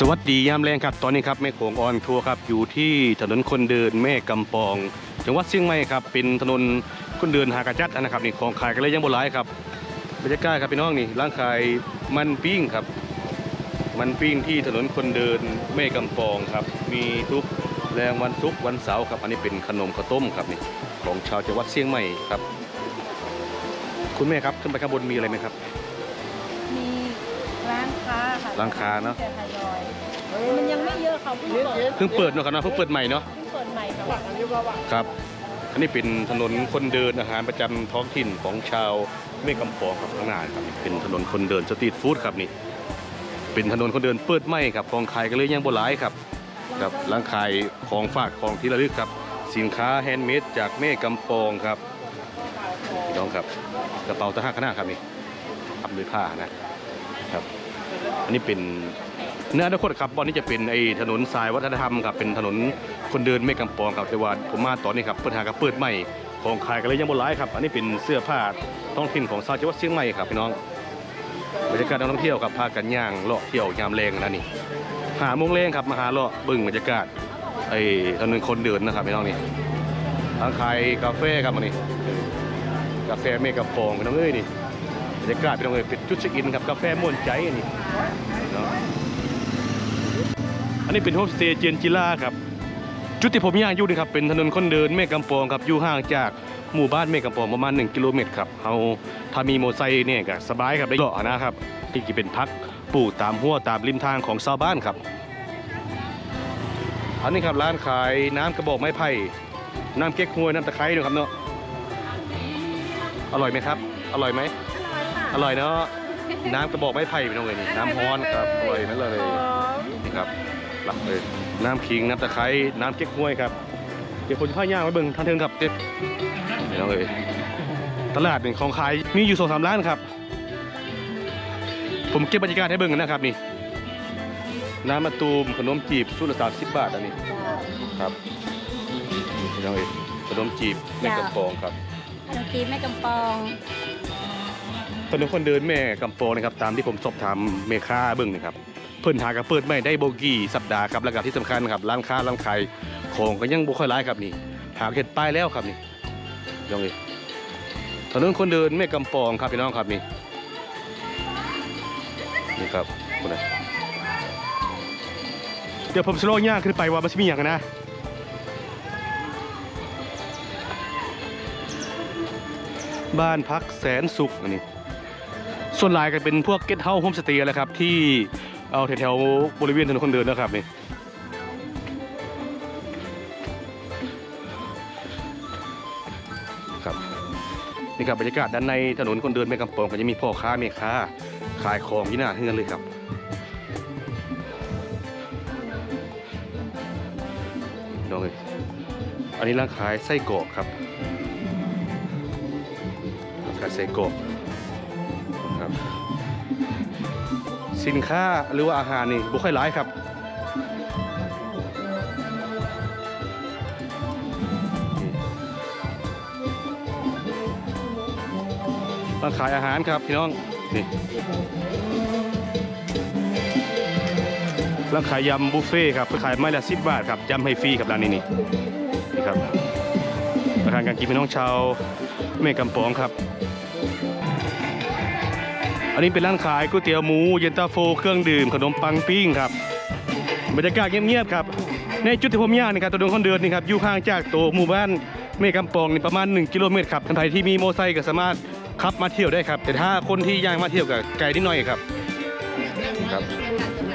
สวัสดียามแรงครับ ตอนนี้ครับแม่โขงออนทัวร์ครับอยู่ที่ถนนคนเดินแม่กำปอง จังหวัดเชียงใหม่ครับเป็นถนนคนเดินหากระจัดนะครับนี่ของขายกันเลยยังโบราณครับบรรยากาศครับพี่น้องนี่ร้านขายมันปิ้งครับ มันปิ้งที่ถนนคนเดินแม่กำปองครับ มีทุกแรงวันศุกร์วันเสาร์ครับ อันนี้เป็นขนมข้าวต้มครับนี่ของชาวจังหวัดเชียงใหม่ครับ คุณแม่ครับขึ้นไปข้างบนมีอะไรไหมครับ ค้าค่ะร้านค้าเนอะ แต่ทยอยมันยังไม่เยอะเขาเพิ่งเปิดเพิ่งเปิดเนาะครับเนาะเพิ่งเปิดใหม่เนาะเพิ่งเปิดใหม่ค่ะครับ อันนี้เป็นถนนคนเดินอาหารประจำท้องถิ่นของชาวแม่กำปองครับข้างหน้าครับเป็นถนนคนเดินสตรีทฟู้ดครับนี่ เป็นถนนคนเดินเปิดไม่ครับของขายกันเลยยังโบราณครับครับร้านขายของฝากของที่ระลึกครับ สินค้าแฮนด์เมดจากแม่กำปองครับน้องครับกระเป๋าตะหักขนาดครับนี่ทำด้วยผ้านะครับ อันนี้เป็นเนื้ออนาคตครับบอนนี้จะเป็นไอ้ถนนสายวัฒนธรรมครับเป็นถนนคนเดินแม่กำปองครับแต่ว่าผมมาตอนนี้ครับเปิดหากับเปิดใหม่ของขายกันเลยยังโบราณครับ อันนี้เป็นเสื้อผ้าท้องถิ่นของชาวจังหวัดเชียงใหม่ครับพี่น้องบรรยากาศนักท่องเที่ยวครับพากันย่างเลาะเที่ยวยามแรงนะนี่หาโมงแรงครับมาหาเลาะบึ่งบรรยากาศไอ้ถนนคนเดินนะครับพี่น้องนี่ทางขายกาแฟครับมานี่กาแฟเมกะปองพี่น้องเอ้ยนี่บรรยากาศพี่น้องเอ้ยเป็นจุดเช็คอินครับกาแฟม่วนใจนนี้เนาะ อันนี้เป็นโฮมสเตย์เจนจิล่าครับ จุดที่ผมย่างอยู่นี่ครับเป็นถนนคนเดินแม่กำปองครับอยู่ห่างจากหมู่บ้านแม่กำปองประมาณ 1 กิโลเมตรครับเฮาถ้ามีโมไซค์เนี่ยก็สบายครับได้เลาะนะครับที่จะเป็นพักปลูกตามหัวตามริมทางของชาวบ้านครับอันนี้ครับร้านขายน้ำกระบอกไม้ไผ่น้ำเก๊กฮวยน้ำตะไคร้ด้วยครับเนาะอร่อยไหมครับ อร่อยไหมอร่อยเนาะ น้ำกระบอกไม้ไผ่เป็นยังไงนี่น้ำฮ้อนครับอร่อยนั่นเลยนี่ครับรับเลยน้ำขิงน้ำตะไคร้น้ำเก๊กฮวยครับเดี๋ยวผมจะพาย่างไว้เบิ่งทางเทิงครับเด็ดนี่น้องเอ้ยตลาดหนึ่งของขายมีอยู่สองสามร้านครับ ผมเก็บบรรยากาศให้เบิ่งนะครับนี่น้ำมะตูมขนมจีบสุดละสามสิบบาทอันนี้ครับนี่น้องเอยขนมจีบแม่กำปองครับขนมจีบแม่กำปอง ถนนคนเดินแม่กำปองนะครับตามที่ผมสอบถามเมค้าเบิ่งนะครับเพิ่นหากระเปิดไม่ได้โบกี้สัปดาห์ครับแล้วก็ที่สำคัญครับร้านค้าร้านขายของก็ยังบ่ค่อยร้ายครับนี่ หากเห็ดป้ายแล้วครับนี่น้องเอยถนนคนเดินแม่กำปองครับพี่น้องครับนี่นี่ครับคนนะเดี๋ยวผมสโลว์ย่างขึ้นไปว่ามันจะมีอย่างนะบ้านพักแสนสุขอันนี้ ส่วนหลายก็เป็นพวกเก็ตเฮาส์โฮมสเตย์แหละครับ ที่เอาแถวๆบริเวณถนนคนเดินนะครับนี่ครับนี่ครับบรรยากาศด้านในถนนคนเดินแม่กำปองก็จะมีพ่อค้าแม่ค้าขายของที่หน้าเฮือนเลยครับน้องเอ้ยอันนี้ร้านขายไส้กรอกครับร้านขายไส้กรอก สินค้าหรือว่าอาหารนี่บุค่อยหลายครับร้านขายอาหารครับพี่น้องนี่ร้านขายยำบุฟเฟ่ครับขายไม้ละสิบบาทครับยำให้ฟรีครับร้านนี้นี่นี่ครับอาหารการกินพี่น้องชาวแม่กำปองครับ อันนี้เป็นร้านขายก๋วยเตี๋ยวหมู เย็นตาโฟ เครื่องดื่ม ขนมปังปิ้งครับ บรรยากาศเงียบๆครับ ในจุดที่ผมย่างนี่ครับตัวเดินคนเดินนี่ครับ อยู่ห่างจากตัวหมู่บ้านเมฆำปองนี่ประมาณ 1 กิโลเมตรครับท่านใดที่มีโมอไซค์ก็สามารถขับมาเที่ยวได้ครับ แต่ถ้าคนที่ย่างมาเที่ยวกับไกลนิดหน่อยครับครับ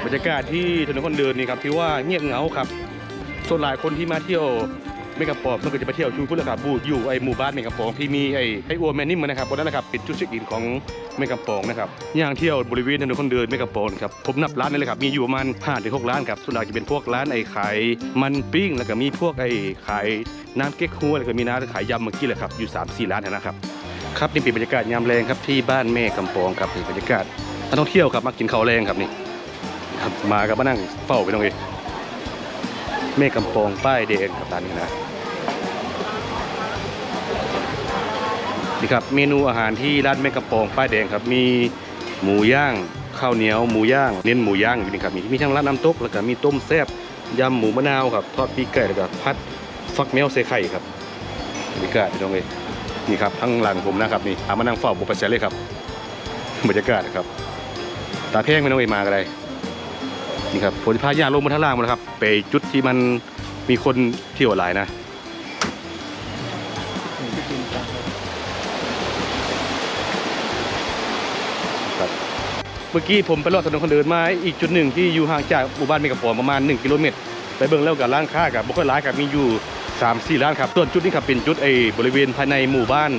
บรรยากาศที่ถนนคนเดินนี่ครับที่ว่าเงียบเหงาครับ ส่วนหลายคนที่มาเที่ยวเมกะปองมันก็จะไปเที่ยวชูพุทธครับบูอยู่ไอหมู่บ้านเมกะปองที่มีไอไออัวแมนนิ่มนะครับบนนั้นนะครับเป็นจุดเช็คอินของเมกะปองนะครับย่างเที่ยวบริเวณถนนคนเดินเมกะปองครับผมนับร้านนี่เลยครับมีอยู่ประมาณ5ถึง6ร้านครับส่วนใหญ่จะเป็นพวกร้านไอขายมันปิ้งแล้วก็มีพวกไอขายน้ำเก๊กฮวยแล้วก็มีน้ำขายยำเมื่อกี้แหละครับอยู่3 4ร้านนะครับครับนี่เป็นบรรยากาศยามแรงครับที่บ้านแม่กำปองครับนี่บรรยากาศนักท่องเที่ยวครับมากินข้าวแรงครับนี่ครับมากับมานั่งเฝ้าไปตรงนี้เมฆกำปองป้ายแดงครับร้านนี้นะ นี่ครับเมนูอาหารที่ร้านเมฆกำปองป้ายแดงครับมีหมูย่างข้าวเหนียวหมูย่างเน้นหมูย่างอยู่นี่ครับมีมีทั้งร้านน้ำตกแล้วก็มีต้มแซ่บยำหมูมะนาวครับทอดปีกไก่แล้วก็พัดฟักแมวใส่ไข่ครับบรรยากาศพี่น้องเอ้ยนี่ครับทั้งหลังผมนะครับนี่อามานั่งเฝ้าบุปผาเลยครับบรรยากาศครับ ตาเพ่งไม่ต้องเอยมากันเลยนี่ครับผมจะพาย่าลงมาท่างล่างหมดแล้วครับ ไปจุดที่มันมีคนเที่ยวหลายนะ เมื่อกี้ผมไปรอดถนนคนเดินมาอีกจุดหนึ่งที่อยู่ห่างจากหมู่บ้านเมกะปอมประมาณ 1 กิโลเมตร ไปเบิ่งแล้วกับร้านค้ากับบุคคลร้ายกับมีอยู่ 3 4ร้านครับส่วนจุดนี้ครับเป็นจุดไอ้บริเวณภายในหมู่บ้าน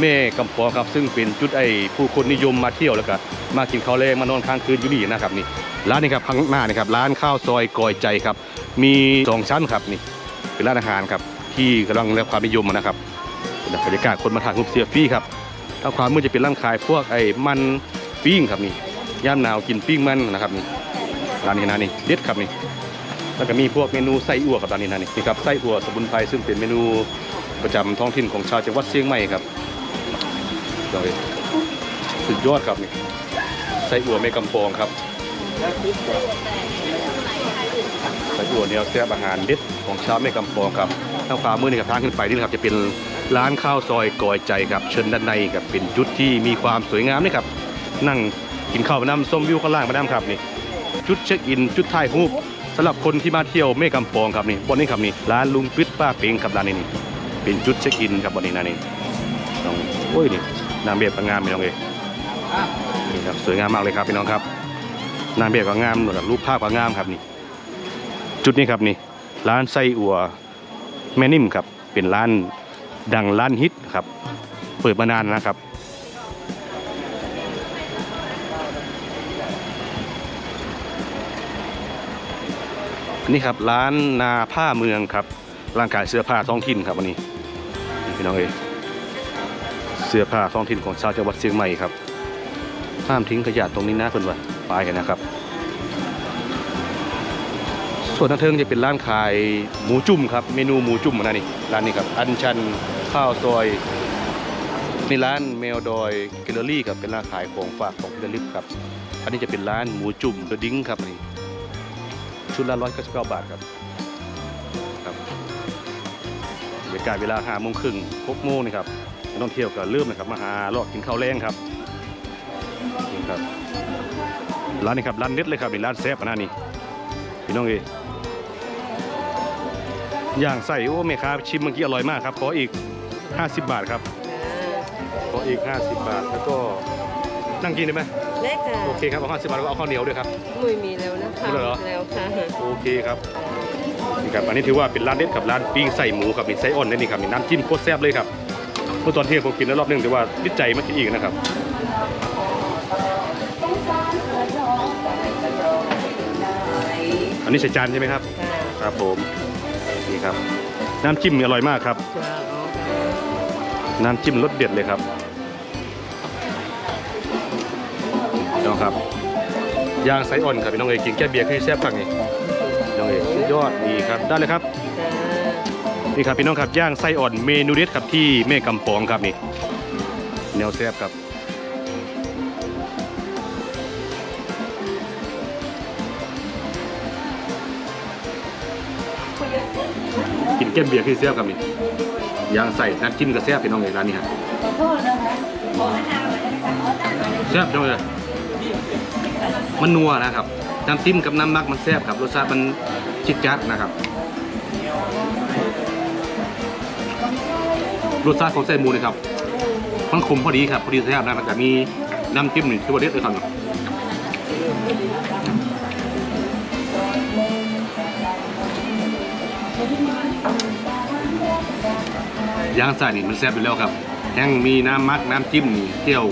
แม่กำปองครับซึ่งเป็นจุดไอ้ผู้คนนิยมมาเที่ยวแล้วก็มากินข้าวแรงมานอนค้างคืนอยู่นี่นะครับนี่ร้านนี้ครับข้างหน้านี่ครับร้านข้าวซอยกอยใจครับ มีสองชั้นครับนี่เป็นร้านอาหารครับที่กำลังได้ความนิยมนะครับบรรยากาศคนมาถ่ายรูปเซลฟี่ครับทางขวามือจะเป็นร้านขายพวกไอ้มันปิ้งครับนี่ ย่ามหนาวกินปิ้งมันนะครับนี่ร้านนี้นะนี่เด็ดครับนี่แล้วก็มีพวกเมนูไส้อั่วครับร้านนี้นะนี่นี่ครับไส้อั่วสมุนไพรซึ่งเป็นเมนูประจำท้องถิ่นของชาวจังหวัดเชียงใหม่ครับโดยสุดยอดครับนี่ไส้อั่วแม่กำปองครับไส้อั่วแนวแซ่บอาหารเด็ดของชาวแม่กำปองครับทางขวามือนี่ครับทางขึ้นไปนี่นะครับจะเป็นร้านข้าวซอยกอยใจครับเชิญด้านในครับเป็นจุดที่มีความสวยงามนี่ครับนั่ง กินข้าวมาน้ำส้มวิวข้างล่างมาน้ำครับนี่จุดเช็คอินจุดถ่ายรูปสำหรับคนที่มาเที่ยวแม่กำปองครับนี่บนนี้ครับนี่ร้านลุงปิดป้าเปิงครับร้านนี้นี่เป็นจุดเช็คอินครับบนนี้นะนี่น้องโอ้ยนี่นางแบบก็งามพี่น้องเอยนี่ครับสวยงามมากเลยครับพี่น้องครับนางแบบก็งามแบบรูปภาพก็งามครับนี่ จุดนี้ครับนี่ ร้านไส้อั่วแม่นิ่มครับเป็นร้านดังร้านฮิตครับ เปิดมานานนะครับ นี่ครับร้านนาผ้าเมืองครับร้านขายเสื้อผ้าท้องถิ่นครับวันนี้พี่น้องเอเสื้อผ้าท้องถิ่นของชาวจังหวัดเชียงใหม่ครับห้ามทิ้งขยะตรงนี้นะเพื่อนว่าไปกันนะครับ ส่วนทางเทิงจะเป็นร้านขายหมูจุ่มครับเมนูหมูจุ่มนะนี่ร้านนี้ครับอันชันข้าวซอยนี่ร้านแมวดอยแกลเลอรี่ครับเป็นร้านขายของฝากของพิลึกครับอันนี้จะเป็นร้านหมูจุ่มเดอะดิ้งครับนี่ ชุดละร้อยเก้าสิบเก้าบาทครับครับบรรยากาศเวลาห้าโมงครึ่งหกโมงนี่ครับนักท่องเที่ยวก็เริ่มนะครับมาหาลอกกินข้าวแรงครับนี่ครับร้านนี้ครับร้านเด็ดเลยครับนี่ร้านแซ่บขนาดนี้พี่น้องเอยย่างใส่โอ้แม่ค้าชิมเมื่อกี้อร่อยมากครับขออีก 50 บาทครับขออีก 50 บาทแล้วก็นั่งกินได้ไหมเล็ก ค่ะโอเคครับเอา50บาทแล้วก็เอาข้าวเหนียวด้วยครับ มุยมีแล้วนะคะมีแล้วเหรอ แล้วค่ะโอเคครับนี่ครับ อันนี้ถือว่าเป็นร้านเด็ดกับร้านปิ้งใส่หมูครับมีไส้อ่อนนี่นี่ครับมีน้ำจิ้มโคตรแซ่บเลยครับเมื่อตอนเที่ยงผมกินแล้วรอบนึงแต่ว่าติดใจมากินอีกนะครับอันนี้ใส่จานใช่ไหมครับ ค่ะครับผมนี่ครับ น้ำจิ้มอร่อยมากครับ จ้าอ๋อน้ำจิ้มรสเด็ดเลยครับ น้องครับย่างไส้อ่อนครับพี่น้องเอ๋ยกินแก้เบียร์ให้แซ่บผักนี่น้องเอ๋ยสุดยอดดีครับได้เลยครับจ้านี่ครับพี่น้องครับย่างไส้อ่อนเมนูเด็ดครับที่แม่กำปองครับนี่แนวแซ่บครับกินแก้มเบียร์คือแซ่บครับนี่ย่างใส่น้ำจิ้มกับแซ่บพี่น้องเลยร้านนี้ครับแซ่บจังเลย มันนัวนะครับน้ำจิ้มกับน้ำมักมันแซ่บครับรสชาติมันจิตจัดนะครับ รสชาติของไส้หมูนี่ครับมันขมพอดีครับพอดีแซ่บนะแต่มีน้ำจิ้มนี่ที่ว่าเด็ดเลยครับย่างใส่นี่มันแซ่บอยู่แล้วครับแห้งมีน้ำมักน้ำจิ้มนี่เที่ยว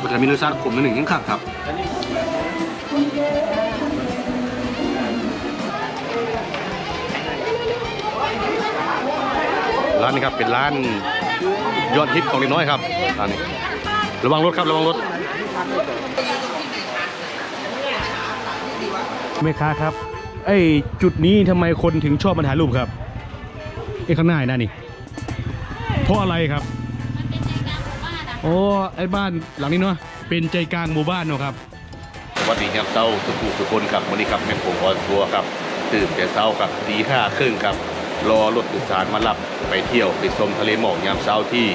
มันจะมีรสชาติขมนิดหนึ่งยังคักครับ ร้านนี้ครับเป็นร้านยอดฮิตของเด็กน้อยครับร้านนี้ระวังรถครับระวังรถแม่ค้าครับไอ้จุดนี้ทำไมคนถึงชอบมาถ่ายรูปครับไอ้ข้างหน้าน่ะนี่เพราะอะไรครับโอ้ไอ้บ้านหลังนี้เนาะเป็นใจกลางหมู่บ้านเนาะครับสวัสดีครับเช้าสุขุสุคนครับวันนี้ครับแม่ผมออนทัวร์ครับตื่นแต่เช้าครับตีห้าครึ่งครับ รอรถโดยสารมารับไปเที่ยวไปชมทะเลหมอกยามเช้าที่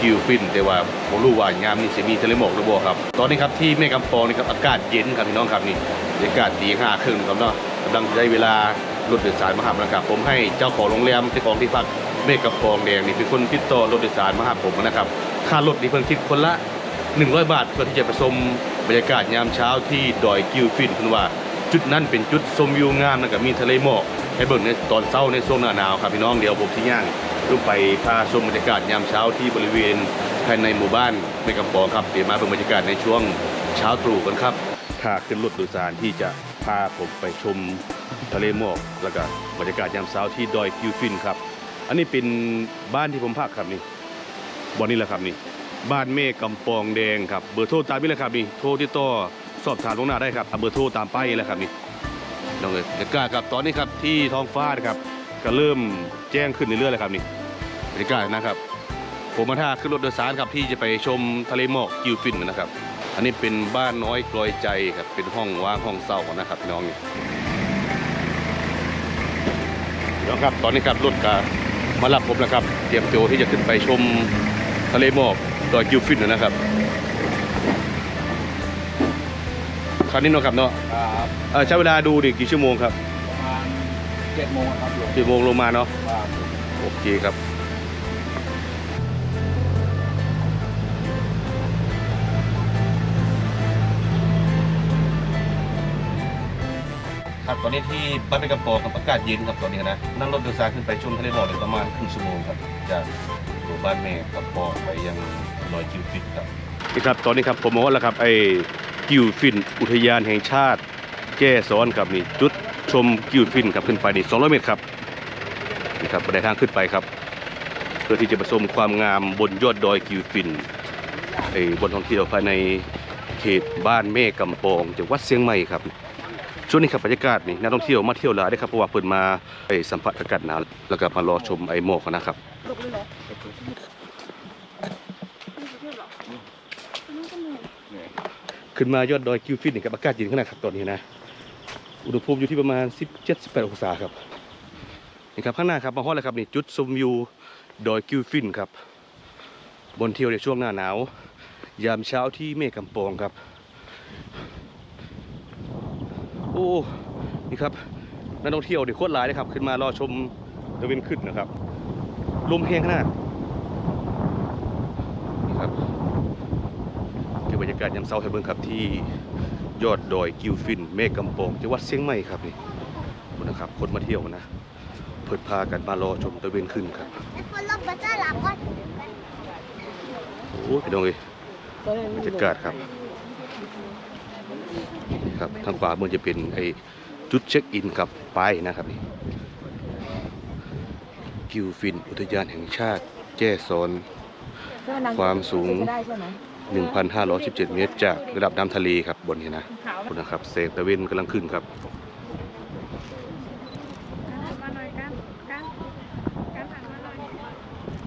กิวฟิน แต่ว่าผมรู้ว่ายามนี้จะมีทะเลหมอกหรือครับ ตอนนี้ครับที่แม่กำปองนี่ครับอากาศเย็นครับพี่น้องครับนี่บรรยากาศตีห้าครึ่งครับเนาะกำลังได้เวลารถโดยสารมาหานะครับ ผมให้เจ้าของโรงแรมเจ้าของที่พักแม่กำปองแดงนี่เป็นคนติดต่อรถโดยสารมาหาผมนะครับค่ารถนี่เพิ่งคิดคนละ 100 บาทเพื่อที่จะไปชมบรรยากาศยามเช้าที่ดอยกิวฟินเพิ่ว่า จุดนั้นเป็นจุดชมวิวงามแล้วก็มีทะเลหมอกให้เบิ่งในตอนเช้าในช่วงหน้าหนาวครับพี่น้องเดี๋ยวผมสิย่างลงไปพาชมบรรยากาศยามเช้าที่บริเวณภายในหมู่บ้านในกำปองครับเดี๋ยวมาเบิ่งบรรยากาศในช่วงเช้าตรู่กันครับถ้าขึ้นรถโดยสารที่จะพาผมไปชมทะเลหมอกแล้วก็บรรยากาศยามเช้าที่ดอยกิวฟินครับ อันนี้เป็นบ้านที่ผมพักครับนี่บ่อนนี้แหละครับนี่บ้านเมฆกำปองแดงครับ เบอร์โทรตามนี้เลยครับนี่โทรที่ต่อ สอบถามลวงหน้าได้ครับเอาเบอร์โทรตามป้ายนี่แหละครับนี่น้องเอ๋ยบรรยากาศครับตอนนี้ครับที่ท้องฟ้านะครับก็เริ่มแจ้งขึ้นเรื่อยๆเลยครับนี่บรรยากาศนะครับ ผมมาท่าขึ้นรถโดยสารครับที่จะไปชมทะเลหมอกกิวฟินนะครับ อันนี้เป็นบ้านน้อยกลอยใจครับเป็นห้องว่างห้องเศร้านะครับน้องนี่น้องครับตอนนี้ครับรถก็มารับผมแล้วครับ เตรียมตัวที่จะขึ้นไปชมทะเลหมอกดอยกิวฟินนะครับ คราวนี้เนาะครับเนาะครับเอ่อใช้เวลาดูดิกี่ชั่วโมงครับประมาณเจ็ดโมงครับหลวงกี่โมงลงมาเนาะครับโอเคครับครับตอนนี้ที่บ้านเป็นกระปองกับอากาศเย็นครับตอนนี้นะนั่งรถโดยสารขึ้นไปชมทะเลหมอกเลยประมาณครึ่งชั่วโมงครับจากหมู่บ้านแม่กระปองไปยังดอยกิวฟินครับ นี่ครับตอนนี้ครับผมบอกแล้วครับไอ้ กิวฟิน อุทยานแห่งชาติแจ้ซ้อนครับนี่จุดชมกิวฟินครับขึ้นไปนี่200 เมตรครับนี่ครับบันไดทางขึ้นไปครับ เพื่อที่จะไปชมความงามบนยอดดอยกิวฟินไอ้บนท่องเที่ยวภายในเขตบ้านแม่กำปองจังหวัดเชียงใหม่ครับช่วงนี้ครับบรรยากาศนี่นักท่องเที่ยวมาเที่ยวหลายได้ครับเพราะว่าเพิ่นมาไปสัมผัสอากาศหนาวแล้วก็มารอชมไอหมอกนะครับ ขึ้นมายอดดอยกิวฟินนี่ครับอากาศเย็นขนาดครับตอนนี้นะ อุณหภูมิอยู่ที่ประมาณ 17-18 องศาครับนี่ครับข้างหน้าครับมาฮอดเลยครับนี่จุดชมวิวดอยกิวฟินครับ บนเที่ยวในช่วงหน้าหนาว ยามเช้าที่เมฆกำปองครับ โอ้นี่ครับนักท่องเที่ยวเด็กโคตรหลายเลยครับ ขึ้นมารอชมตะเวนขึ้นนะครับลมแห้งขนาดนี่ครับคือบากาศยามเช้าให้เบิ่งครับที่ยอดดอยกิวฟินเมฆกำปองจังหวัดเชียงใหม่ครับนี่คนนะครับคนมาเที่ยวนะเพิ่นพากันมารอชมตะเวนขึ้นครับคนลบบัตรหลังก่อนโอ้ยพี่น้องเอ้ยบรรยากาศครับนี่ครับทางขวามือจะเป็นไอ้จุดเช็คอินกับป้ายนะครับนี่กิวฟินอุทยานแห่งชาติแจ้ซ้อนความสูงได้ใช่ไหม 1,517 เมตร จากระดับน้ำทะเลครับบนนี้นะบคุณนะครับแสงตะเวนกำลังขึ้นครับ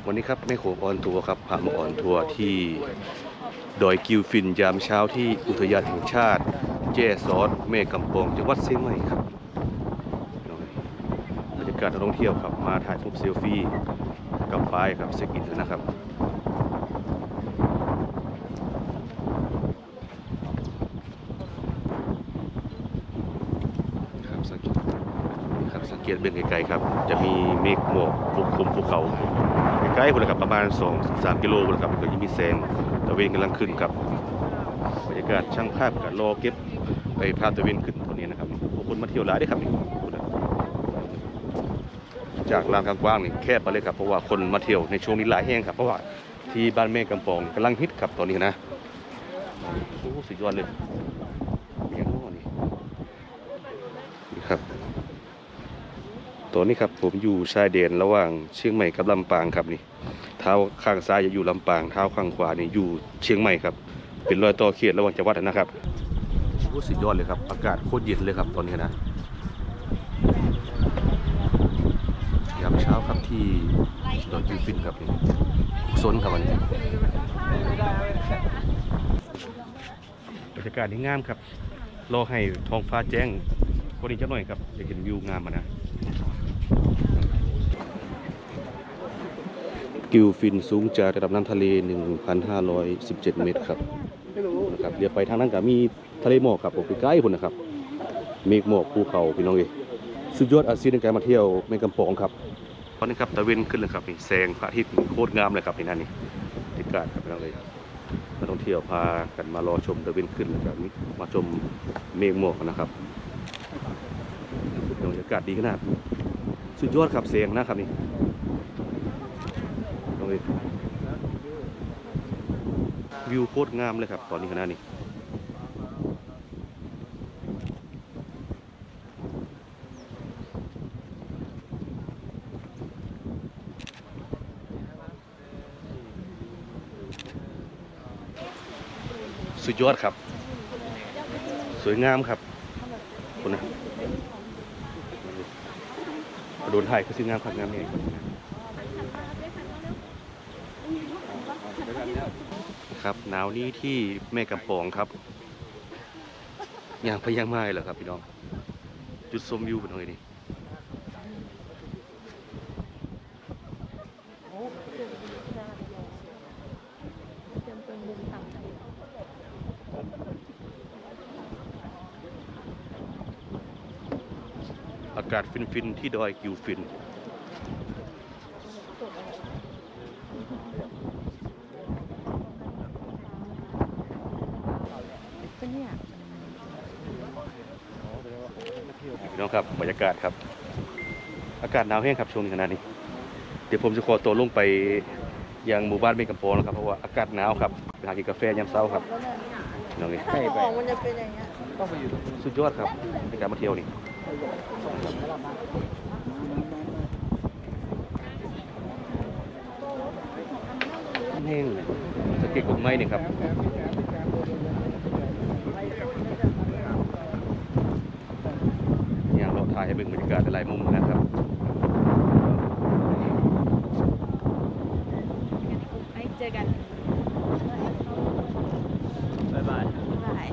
วันนี้ครับแม่โขงออนทัวร์ครับพามาออนทัวร์ที่ดอยกิวฟินยามเช้าที่อุทยานแห่งชาติ แจ้ซอสแม่กำปองจังหวัดเชียงใหม่ครับบรรยากาศนักท่องเที่ยวครับมาถ่ายรูปเซลฟี่กับป้ายครับเช็คอินนะครับสังเกตนี่ครับสังเก ตเบื้องไกลๆครับ จะมีเมฆหมอกปกคลุมภูเขาใกล้ๆคนละครับประมาณ 2 3 กิโลคนละครับก็ยังมีแสงตะเวนกำลังขึ้นครับบรรยากาศช่างภาพกับรอเก็บไปภาพตะเวนขึ้นตัวนี้นะครับผู้คนมาเที่ยวหลายเด้ครับนี่จากลานกว้างๆนี่แคบไปเลยครับเพราะว่าคนมาเที่ยวในช่วงนี้หลายแห่งครับเพราะว่าที่บ้านแม่กำปองกำลังฮิตครับตอนนี้นะโอ้สุดยอดเลยเมียงง้อนี่นี่ครับ ตอ นนี้ครับผมอยู่ชายแดนระหว่างเชียงใหม่กับลำปางครับนี่ เท้าข้างซ้ายจะอยู่ลำปาง เท้าข้างขวานี่อยู่เชียงใหม่ครับ เป็นรอยต่อเขตระหว่างจังหวัดนะครับโอ้สุดยอดเลยครับ อากาศโคตรเย็นเลยครับตอนนี้นะยามเช้าครับที่ดอยกิวฟินครับนี่กุศลครับวันนี้บรรยากาศนี่งามครับ รอให้ท้องฟ้าแจ้งกว่านี้จักหน่อยครับอยากเห็นวิวงามมานะ กิวฟินสูงจากระดับน้ำทะเล 1,517 เมตรครับนะครับเดี๋ยวไปทางนั้นก็มีทะเลหมอกครับผมใกล้พุ่นะครับ เมฆหมอกภูเขาพี่น้องเอ้ยสุดยอดอาชีพในการมาเที่ยวแม่กำปองครับตอนนี้ครับตะเวนขึ้นเลยครับนี่แสงพระอาทิตย์โคตรงามเลยครับนี่นั่นนี่บรรยากาศครับพี่น้องเลยนักท่องเที่ยวพากันมารอชมตะเวนขึ้นแล้วก็มาชมเมฆหมอกนะครับบรรยากาศดีขนาด สุดยอดครับแสงนะครับนี่น้องเอ้ยวิวโคตรงามเลยครับ ตอนนี้ขณะนี้สุดยอดครับ สวยงามครับคนนะ โดนถ่ายคือสวยงามครับงามเองครับหนาวนี้ที่แม่กำปองครับย่างพยังไม้เลยเหรอครับพี่น้อง จุดชมวิวเป็นยังไงนี่อากาศ ฟินๆที่ดอยกิวฟินเป็นเนี่ยพี่น้องครับบรรยากาศครับ อากาศหนาวแห้งครับช่วงนี้ขนาดนี้ เดี๋ยวผมจะขอตัวลงไปยังหมู่บ้านเมกำปองนะครับเพราะว่าอากาศหนาวครับไปหากินกาแฟยามเช้าครับน้องนี่ถ้าเอาออกมันจะเป็นอย่างเงี้ยต้องไปอยู่ตรงนู้นสุดยอดครับในการมาเที่ยวนี่ แห้งสะเก็ดกบไม้นี่ครับอย่างเราถ่ายให้เป็นบรรยากาศหลายๆมุมนะครับไอ้เจอกันบ๊ายบายบาย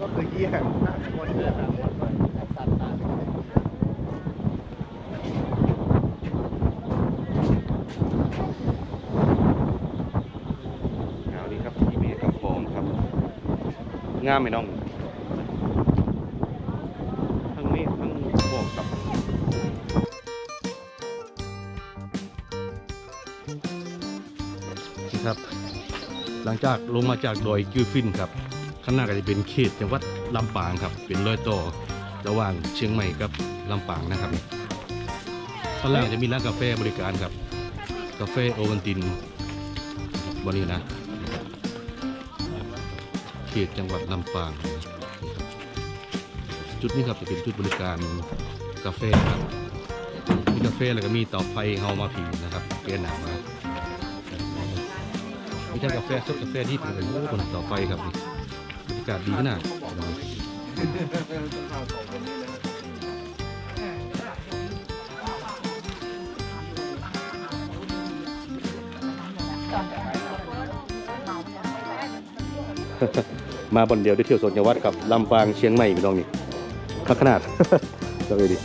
ก็คือเยี่ยมคนเดินตามคนตัดตา หนาวนี้ครับที่เมฆำปองครับ งามไหมน้องทั้งเมฆทั้งหมอกครับนี่ครับ หลังจากลงมาจากดอยกิวฟินครับ ข้างหน้าก็จะเป็นเขตจังหวัดลำปางครับ เป็นรอยต่อระหว่างเชียงใหม่กับลำปางนะครับข้างล่างจะมีร้านกาแฟบริการครับ กาแฟโอวัลตินบรินะ เขตจังหวัดลำปางจุดนี้ครับจะเป็นจุดบริการกาแฟครับมีกาแฟแล้วก็มีเตาไฟเฮามาผิงนะครับแกหนามามีทั้งกาแฟสดกาแฟที่เป็นโอ้บนเตาไฟครับนี่บรรยากาศดีขนาด มาบนเดียวได้เที่ยวโซนจังหวัดครับลำปางเชียงใหม่พี่น้องนี่คักขนาด เราเลยดิ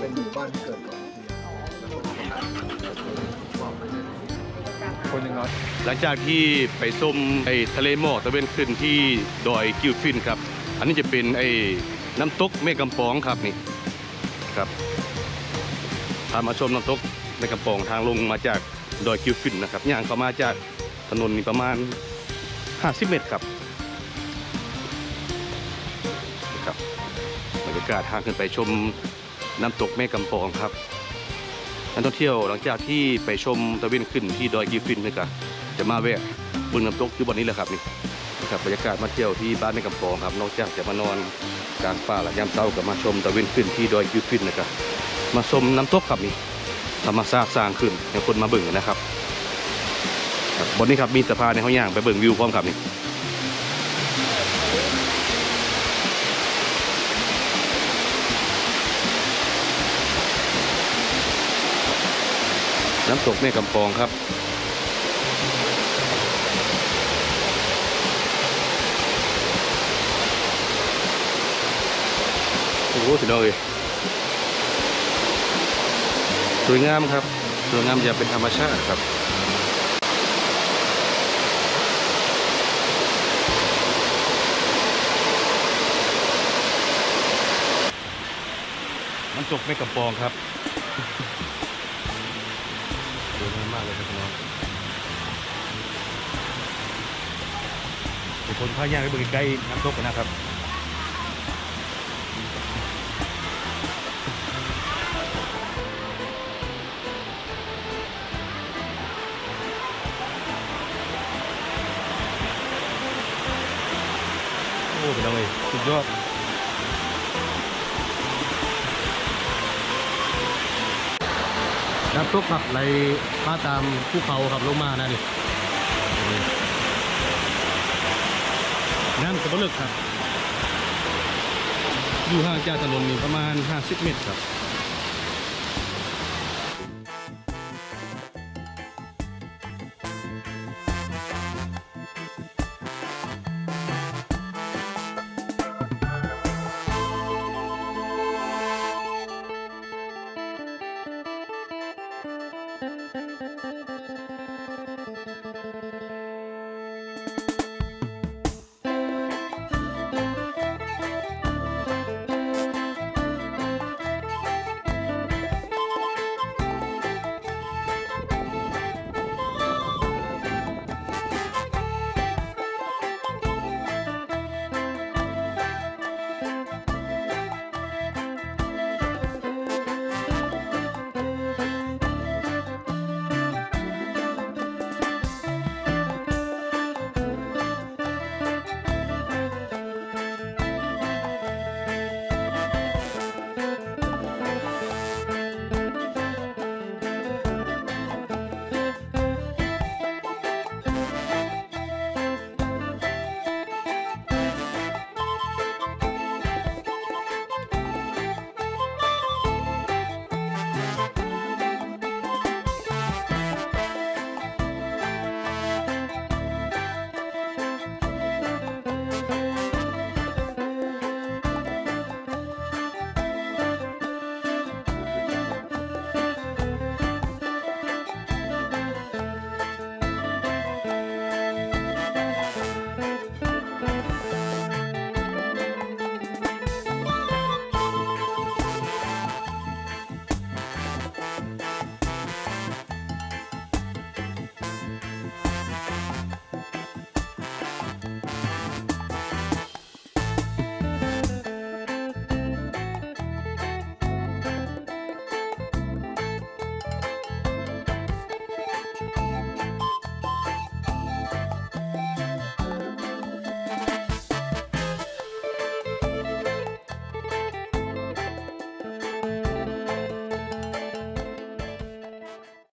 เป็นหมู่บ้านที่เกิดก่อนคนยังน้อยหลังจากที่ไปชมไอ้ทะเลหมอกตะเวนขึ้นที่ดอยกิวฟินครับ อันนี้จะเป็นไอ้น้ำตกแม่กำปองครับนี่ครับพามาชมน้ำตกแม่กำปองทางลงมาจากดอยกิวฟินนะครับย่างเข้ามาจากถนนนี่ประมาณ 50 เมตรครับนะครับบรรยากาศทางขึ้นไปชมน้ำตกแม่กำปองครับนักท่องเที่ยวหลังจากที่ไปชมตะเวนขึ้นที่ดอยกิฟฟินนะครับจะมาแวะบนน้ำตกอยู่บนนี้แหละครับนี่นะครับบรรยากาศมาเที่ยวที่บ้านในกำปองครับนอกจากจะมานอนกลางป่าและยามเช้ากับมาชมตะเวนขึ้นที่ดอยกิฟฟินนะครับมาชมน้ำตกครับนี่ธรรมชาติสร้างขึ้นให้คนมาบิ่งนะครับ นนี้ครับมีสะพานในห้องย่างไปเบิ่งวิวพร้อมครับนี่น้ำตกแม่กำปองครับโอ้โหพี่น้องเอ้ยสวยงามครับ สวยงามอย่างเป็นธรรมชาติครับ จกไม่กระปองครับสวยงามมากเลยครับพี่น้องเดี๋ยวคนพาย่างไปเบิ่งใกล้ๆน้ำตกกันนะครับ ตกครับไหลมาตามภูเขาครับลงมานะนี่น้ำกระเบลึกครับ อยู่ห่างจากถนนนี่ประมาณ 50 เมตรครับ